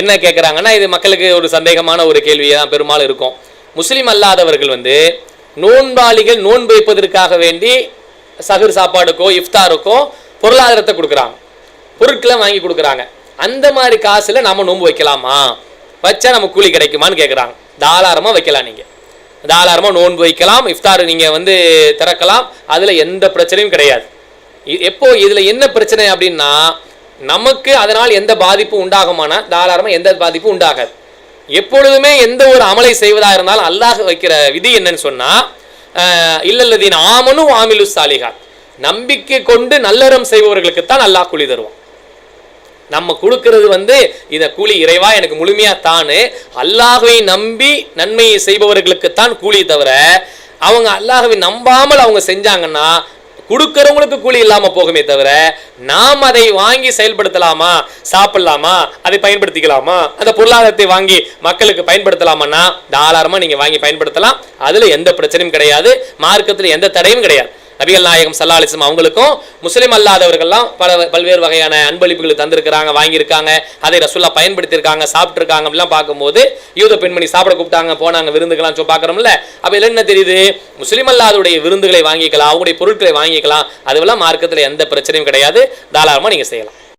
என்ன கேட்குறாங்கன்னா இது மக்களுக்கு ஒரு சந்தேகமான ஒரு கேள்வியாக தான் பெரும்பாலும் இருக்கும். முஸ்லீம் அல்லாதவர்கள் வந்து நோன்பாளிகள் நோன்பு வைப்பதற்காக வேண்டி சகுர் சாப்பாடுக்கோ இஃப்தாருக்கோ பொருளாதாரத்தை கொடுக்குறாங்க. பொருட்களை வாங்கி கொடுக்குறாங்க. அந்த மாதிரி காசில் நாம் நோன்பு வைக்கலாமா? வச்சா நம்ம கூலி கிடைக்குமான்னு கேட்குறாங்க தாராளமாக வைக்கலாம் நீங்கள் தாராளமாக நோன்பு வைக்கலாம் இஃப்தார் நீங்கள் வந்து திறக்கலாம். அதில் எந்த பிரச்சனையும் கிடையாது. எப்போ இதில் என்ன பிரச்சனை அப்படின்னா நமக்கு அதனால் எந்த பாதிப்பும் உண்டாகுமானா தாராளமாக எந்த பாதிப்பும் உண்டாகாது. எப்பொழுதுமே எந்த ஒரு அமலை செய்வதாக இருந்தாலும் அல்லாஹ் வைக்கிற விதி என்னன்னு சொன்னால் இல்லல்லதீன் ஆமனு ஆமிலு சாலிகா நம்பிக்கை கொண்டு நல்லறம் செய்பவர்களுக்கு தான் அல்லாஹ் கூலி தருவான். நம்ம கொடுக்கறது வந்து இதை கூலி இறைவா எனக்கு முழுமையாக தானு அல்லாஹுவை நம்பி நன்மையை செய்பவர்களுக்கு தான் கூலி தவிர அவங்க அல்லாஹவை நம்பாமல் அவங்க செஞ்சாங்கன்னா கொடுக்கறவங்களுக்கு கூலி இல்லாம போகுமே தவிர நாம் அதை வாங்கி செயல்படுத்தலாமா? சாப்பிடலாமா? அதை பயன்படுத்திக்கலாமா? அந்த பொருளாதாரத்தை வாங்கி மக்களுக்கு பயன்படுத்தலாமான்னா தாராளமா நீங்க வாங்கி பயன்படுத்தலாம். அதுல எந்த பிரச்சனையும் கிடையாது. மார்க்கத்தில் எந்த தடையும் கிடையாது. நபிகள் நாயகம் சல்லா அலிஸ்லாம் அவங்களுக்கும் முஸ்லீம் அல்லாதவர்கள்லாம் பல பல்வேறு வகையான அன்பளிப்புகள் தந்திருக்கிறாங்க வாங்கியிருக்காங்க அதை ரசுல்லா பயன்படுத்தியிருக்காங்க சாப்பிட்ருக்காங்க அப்படிலாம் பார்க்கும்போது யூத பெண்மணி சாப்பிட கூப்பிட்டாங்க போனாங்க விருந்துக்கெல்லாம் சொல்லி பார்க்குறோம்ல. அப்போ என்ன தெரியுது? முஸ்லீம் அல்லாதுடைய விருந்துகளை வாங்கிக்கலாம் அவங்களுடைய பொருட்களை வாங்கிக்கலாம். அதுவெல்லாம் மார்க்கத்தில் எந்த பிரச்சனையும் கிடையாது. தாராளமாக நீங்கள் செய்யலாம்.